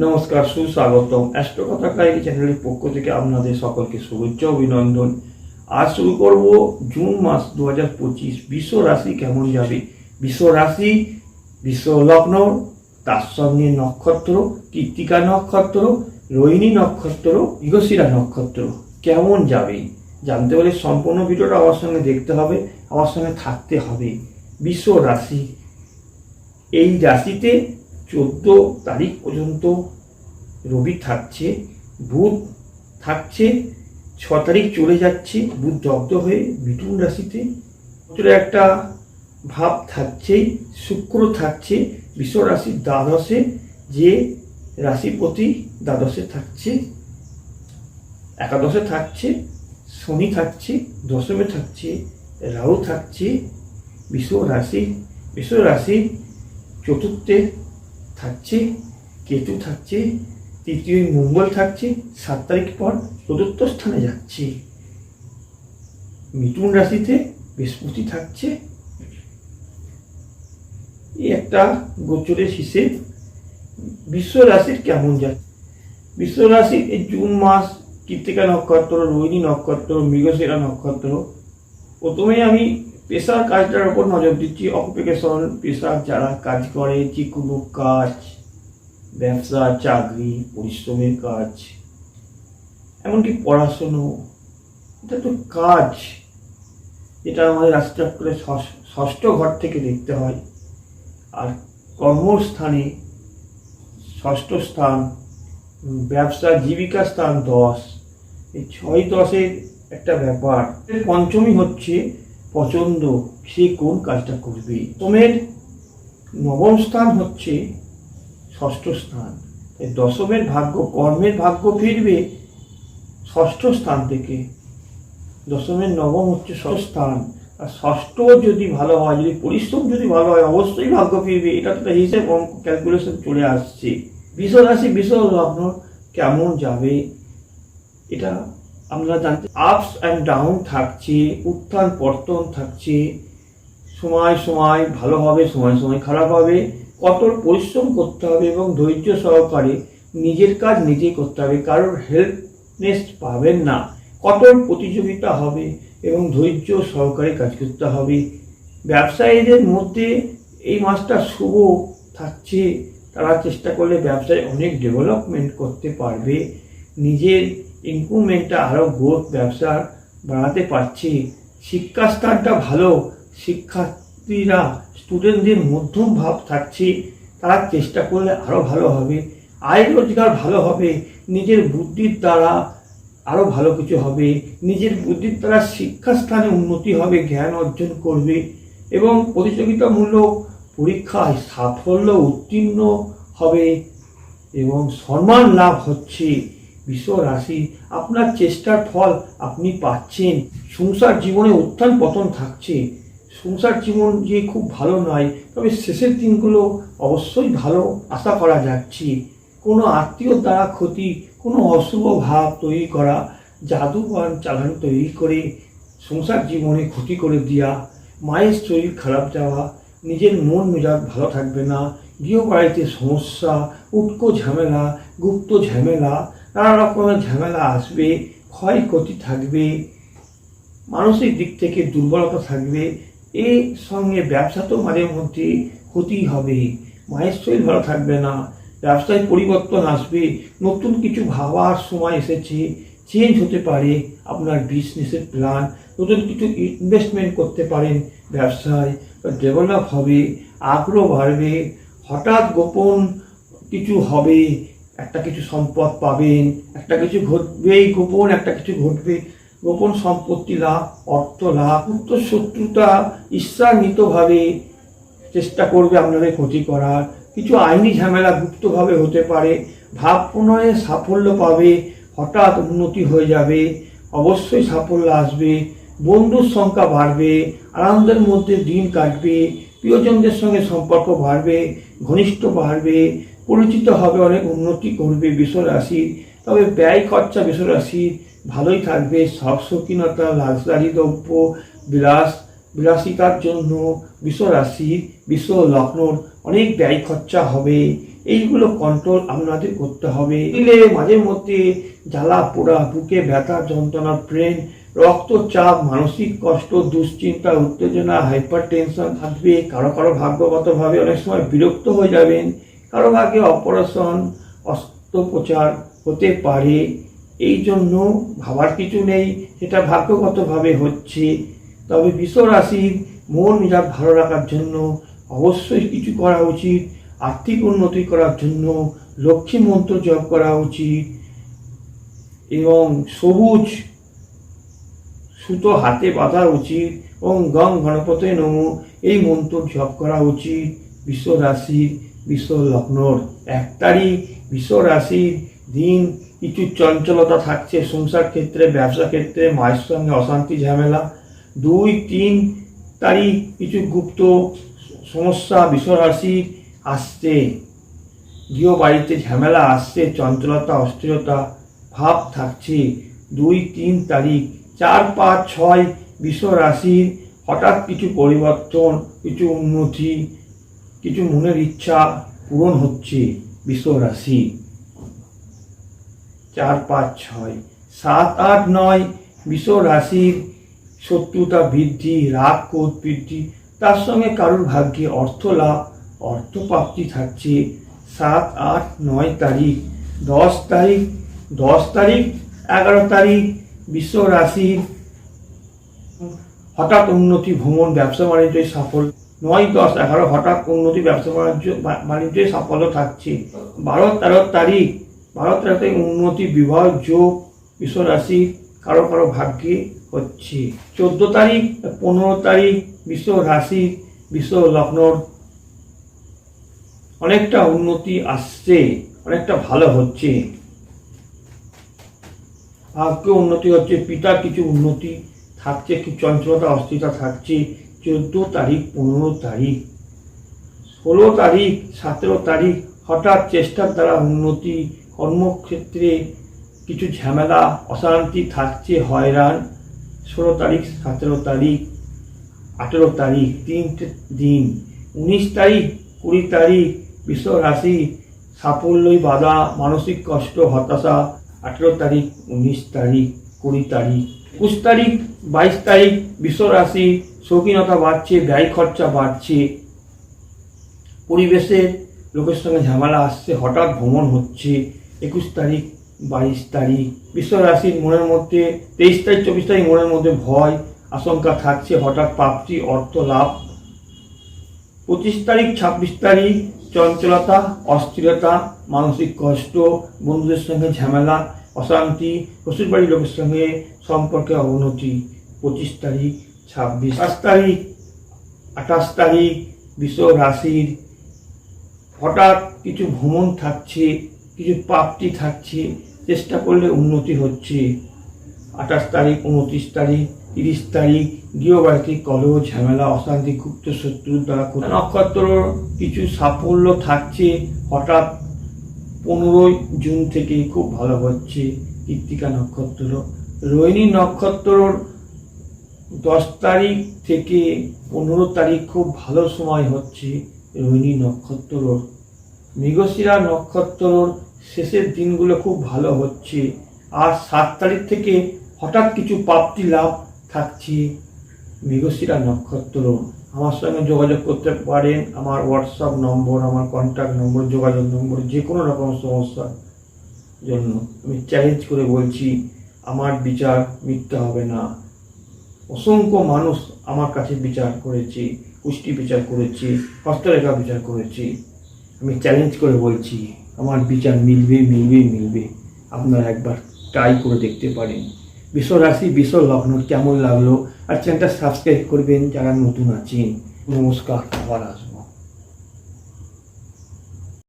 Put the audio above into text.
নমস্কার, সুস্বাগতম। অ্যাস্ট্রো কথা কাহিনী চ্যানেলের পক্ষ থেকে আপনাদের সকলকে শুভেচ্ছা অভিনন্দন। আজ শুরু করব জুন মাস দু হাজার পঁচিশ বিশ্ব রাশি কেমন যাবে? বিশ্ব রাশি, বিশ্ব লগ্ন তার সঙ্গে নক্ষত্র, কৃত্তিকা নক্ষত্র, রোহিণী নক্ষত্র, মৃগশিরা নক্ষত্র কেমন যাবে? জানতে হলে সম্পূর্ণ ভিডিওটা আমার সঙ্গে দেখতে হবে, আমার সঙ্গে থাকতে হবে। বিশ্ব রাশি, এই রাশিতে চোদ্দ তারিখ পর্যন্ত রবি থাকছে, বুধ থাকছে, ছ তারিখ চলে যাচ্ছে, বুধ জব্দ হয়ে মিথুন রাশিতে। একটা ভাব থাকছেই, শুক্র থাকছে বিশ্ব রাশির দ্বাদশে, যে রাশিপতি দ্বাদশে থাকছে, একাদশে থাকছে, শনি থাকছে, দশমে থাকছে, রাহু থাকছে বিশ্ব রাশি বিশ্ব রাশি চতুর্থে থাকছে, কেতু থাকছে, তৃতীয় মঙ্গল থাকছে, সাত তারিখ পর চতুর্থ স্থানে যাচ্ছে। মিথুন রাশিতে বৃহস্পতি থাকছে। এই একটা গোচরের হিসেব। বিশ্ব রাশির কেমন যাচ্ছে? বিশ্ব রাশির এই জুন মাস, কৃত্তিকা নক্ষত্র, রোহিণী নক্ষত্র, মৃগশিরা নক্ষত্র, প্রথমেই আমি পেশার কাজটার উপর নজর দিচ্ছি। অকুপেশন পেশার যারা কাজ করে যে কোনো কাজ, ব্যবসা, চাকরি, পরিশ্রমের কাজ, এমনকি পড়াশুনো এটা তো কাজ। যেটা আমাদের রাষ্ট্রচক্রে ষষ্ঠ ঘর থেকে দেখতে হয়। আর কর্মস্থানে ষষ্ঠ স্থান, ব্যবসা, জীবিকা স্থান দশ। এই ছয় দশের একটা ব্যাপার। পঞ্চমী হচ্ছে পছন্দ, সে কোন কাজটা করবে? তোমের নবম স্থান হচ্ছে ষষ্ঠ স্থান। তাই দশমের ভাগ্য, কর্মের ভাগ্য ফিরবে ষষ্ঠ স্থান থেকে। দশমের নবম হচ্ছে স্থান। আর ষষ্ঠ যদি ভালো হয়, যদি পরিশ্রম যদি ভালো হয়, অবশ্যই ভাগ্য ফিরবে। এটা তো হিসেব ক্যালকুলেশন চলে আসছে। বিষ রাশি বিষ লগ্ন কেমন যাবে? এটা আমরা জানতে আপস অ্যান্ড ডাউন থাকছে, উত্থান পর্তন থাকছে, সময় সময় ভালো হবে, সময় সময় খারাপ হবে, কঠোর পরিশ্রম করতে হবে এবং ধৈর্য সহকারে নিজের কাজ নিজেই করতে হবে, কারোর হেল্পনেস পাবেন না। কঠোর প্রতিযোগিতা হবে এবং ধৈর্য সহকারে কাজ করতে হবে। ব্যবসায়ীদের মধ্যে এই মাসটা শুভ থাকছে, তারা চেষ্টা করলে ব্যবসায় অনেক ডেভেলপমেন্ট করতে পারবে। নিজের ইমপ্রুভমেন্টটা আরও গ্রোথ ব্যবসার বাড়াতে পারছে। শিক্ষাস্থানটা ভালো। শিক্ষার্থীরা স্টুডেন্টদের মধ্যম ভাব থাকছে। তারা চেষ্টা করলে আরও ভালো হবে। আয় রোজগার ভালো হবে। নিজের বুদ্ধির দ্বারা আরও ভালো কিছু হবে। নিজের বুদ্ধির দ্বারা শিক্ষাস্থানে উন্নতি হবে, জ্ঞান অর্জন করবে এবং প্রতিযোগিতামূলক পরীক্ষায় সাফল্য উত্তীর্ণ হবে এবং সম্মান লাভ হচ্ছে। বিশ্ব রাশি, আপনার চেষ্টার ফল আপনি পাচ্ছেন। সংসার জীবনে উত্থান পতন থাকছে। সংসার জীবন যে খুব ভালো নয়, তবে শেষের দিনগুলো অবশ্যই ভালো আশা করা যাচ্ছে। কোনো আত্মীয় দ্বারা ক্ষতি, কোনো অশুভ ভাব তৈরি করা জাদুবান চালান তৈরি করে সংসার জীবনে ক্ষতি করে দেওয়া মায়ের শরীর খারাপ যাওয়া, নিজের মন মেজাজ ভালো থাকবে না গৃহবাড়িতে সমস্যা, উটকো ঝামেলা, গুপ্ত ঝামেলা নানা রকমের ঝামেলা আসবে, ক্ষয়ক্ষতি থাকবে, মানসিক দিক থেকে দুর্বলতা থাকবে এর সঙ্গে ব্যবসাতেও মাঝে মধ্যে ক্ষতি হবে। মায়ের শরীর ভালো থাকবে না, ব্যবসায় পরিবর্তন আসবে, নতুন কিছু ভাবার সময় এসেছে চেঞ্জ হতে পারে আপনার বিজনেসের প্ল্যান নতুন কিছু ইনভেস্টমেন্ট করতে পারেন ব্যবসায় ডেভেলপ হবে, আগ্রহ বাড়বে, হঠাৎ গোপন কিছু হবে একটা কিছু সম্পদ পাবেন, একটা কিছু ঘটবেই গোপন, একটা কিছু ঘটবে। গোপন সম্পত্তি লাভ, অর্থ লাভ উত্তর শত্রুতা ঈর্ষান্বিতভাবে চেষ্টা করবে আপনাদের ক্ষতি করার। কিছু আইনি ঝামেলা গুপ্তভাবে হতে পারে, ভাব প্রণয়ে সাফল্য পাবে, হঠাৎ উন্নতি হয়ে যাবে, অবশ্যই সাফল্য আসবে, বন্ধুর সংখ্যা বাড়বে, আনন্দের মধ্যে দিন কাটবে, প্রিয়জনদের সঙ্গে সম্পর্ক বাড়বে, ঘনিষ্ঠ বাড়বে পরিচিত হবে, অনেক উন্নতি করবে বিশ্বরাশির তবে ব্যয় খরচা বিশ্বরাশির ভালোই থাকবে। সব শৌখিনতা দ্রব্য, বিলাস, বিলাসিতার জন্য বিশ্বরাশির বিশ্ব লগ্নর অনেক ব্যয় খরচা হবে। এইগুলো কন্ট্রোল আপনাদের করতে হবে। দিলে মাঝে মধ্যে জ্বালা পোড়া, বুকে ব্যথা, যন্ত্রণা, ব্রেন, রক্তচাপ, মানসিক কষ্ট, দুশ্চিন্তা, উত্তেজনা হাইপার টেনশন থাকবে। কারও কারও ভাগ্যগতভাবে অনেক সময় বিরক্ত হয়ে যাবেন। কারও ভাগ্যে অপারেশন, অস্ত্রোপচার হতে পারে। এই জন্য ভাবার কিছু নেই। সেটা ভাগ্যগতভাবে হচ্ছে। তবে বিশ্ব রাশির মন মেজাজ ভালো রাখার জন্য অবশ্যই কিছু করা উচিত। আর্থিক উন্নতি করার জন্য লক্ষ্মী মন্ত্র জপ করা উচিত এবং সবুজ সুতো হাতে বাঁধা উচিত এবং গং, গণপতে নমো এই মন্ত্র জপ করা উচিত। বিশ্ব রাশির বিশ্ব লগ্নর এক তারিখ বিশ্ব রাশির দিন। কিছু চঞ্চলতা থাকছে সংসার ক্ষেত্রে, ব্যবসা ক্ষেত্রে, মায়ের সঙ্গে অশান্তি, ঝামেলা। দুই, তিন তারিখ কিছু গুপ্ত সমস্যা বিশ্ব রাশির আসছে। গৃহ বাড়িতে ঝামেলা আসছে, চঞ্চলতা, অস্থিরতা ভাব থাকছে। দুই, তিন তারিখ, চার, পাঁচ, ছয় বিশ্ব রাশির হঠাৎ কিছু পরিবর্তন, কিছু উন্নতি কিছু মনের ইচ্ছা পূরণ হচ্ছে বিশ্ব রাশি। চার, পাঁচ, ছয়, সাত, আট, নয় বিশ্ব রাশির শত্রুতা বৃদ্ধি, রাগ, ক্রোধ বৃদ্ধি, তার সঙ্গে কারোর ভাগ্যে অর্থ লাভ অর্থপ্রাপ্তি থাকছে। সাত, আট, নয় তারিখ, দশ তারিখ দশ তারিখ, এগারো তারিখ বিশ্ব রাশির হঠাৎ উন্নতি, ভ্রমণ, ব্যবসা বাণিজ্যের সাফল্য। নয় দশ এগারো হঠাৎ উন্নতি ব্যবসা বাণিজ্য বাণিজ্যে সাফল্য থাকছে। বারো তেরো তারিখ। বারো তেরো তারিখ উন্নতি বিবাহ যোগ বিশ্ব রাশির কারও কারও ভাগ্যে হচ্ছে। চোদ্দ তারিখ, পনেরো তারিখ বিশ্ব রাশি বিশ্ব লগ্নর অনেকটা উন্নতি আসছে, অনেকটা ভালো হচ্ছে। ভাগ্য উন্নতি হচ্ছে, পিতার কিছু উন্নতি থাকছে, কিছু চঞ্চলতা, অস্থিরতা থাকছে। চোদ্দ তারিখ, পনেরো তারিখ, ষোলো তারিখ, সতেরো তারিখ, হঠাৎ চেষ্টার দ্বারা উন্নতি, কর্মক্ষেত্রে কিছু ঝামেলা, অশান্তি থাকছে, হয়রান, ষোলো তারিখ, সতেরো তারিখ, আঠেরো তারিখ, তিনটে দিন, উনিশ তারিখ, কুড়ি তারিখ, বিশ্ব রাশি, সাফল্যই বাধা, মানসিক কষ্ট, হতাশা, আঠেরো তারিখ, উনিশ তারিখ, কুড়ি তারিখ, একুশ তারিখ বাইশ তারিখ বিশ্ব রাশি শৌখিনতা বাড়ছে, ব্যয় খরচা বাড়ছে। পরিবেশে লোকের সঙ্গে ঝামেলা আসছে, হঠাৎ ভ্রমণ হচ্ছে, একুশ তারিখ, বাইশ তারিখ। বিশ্ব রাশির মনের মধ্যে, তেইশ তারিখ, চব্বিশ তারিখ মনের মধ্যে ভয়, আশঙ্কা থাকছে, হঠাৎ প্রাপ্তি অর্থ লাভ। পঁচিশ তারিখ, ছাব্বিশ তারিখ, চঞ্চলতা, অস্থিরতা, মানসিক কষ্ট, বন্ধুদের সঙ্গে ঝামেলা, অশান্তি, শ্বশুরবাড়ির লোকের সঙ্গে সম্পর্কে অবনতি। পঁচিশ তারিখ, ছাব্বিশ আঠাশ তারিখ আঠাশ তারিখ বিশ্ব রাশির। হঠাৎ কিছু ভ্রমণ থাকছে, কিছু প্রাপ্তি থাকছে, চেষ্টা করলে উন্নতি হচ্ছে। আঠাশ তারিখ, উনত্রিশ তারিখ, তিরিশ তারিখ, গৃহবাড়িতে কলহ, ঝামেলা, অশান্তি, গুপ্ত শত্রু দ্বারা ক্ষতি। নক্ষত্র, কিছু সাফল্য থাকছে, হঠাৎ পনেরোই জুন থেকে খুব ভালো হচ্ছে। কৃত্তিকা নক্ষত্র। রোহিণী নক্ষত্রর দশ তারিখ থেকে পনেরো তারিখ খুব ভালো সময় হচ্ছে রোহিণী নক্ষত্রর মৃগশিরা নক্ষত্রর শেষের দিনগুলো খুব ভালো হচ্ছে। আর সাত তারিখ থেকে হঠাৎ কিছু প্রাপ্তি লাভ থাকছে মৃগশিরা নক্ষত্র আমার সঙ্গে যোগাযোগ করতে পারেন। আমার হোয়াটসঅ্যাপ নম্বর, আমার কন্ট্যাক্ট নম্বর, যোগাযোগ নম্বর, যে কোনো রকম সমস্যার জন্য। আমি চ্যালেঞ্জ করে বলছি, আমার বিচার মিথ্যা হবে না। অসংখ্য মানুষ আমার কাছে বিচার করেছে পুষ্টি বিচার করেছে হস্তরেখা বিচার করেছে। আমি চ্যালেঞ্জ করে বলছি, আমার বিচার মিলবে মিলবে মিলবে। আপনারা একবার ট্রাই করে দেখতে পারেন। বিশ্ব রাশি বিশ্ব লগ্ন কেমন লাগল? আর চ্যানেলটা সাবস্ক্রাইব করবেন যারা নতুন আছেন। নমস্কার, আবার আসব।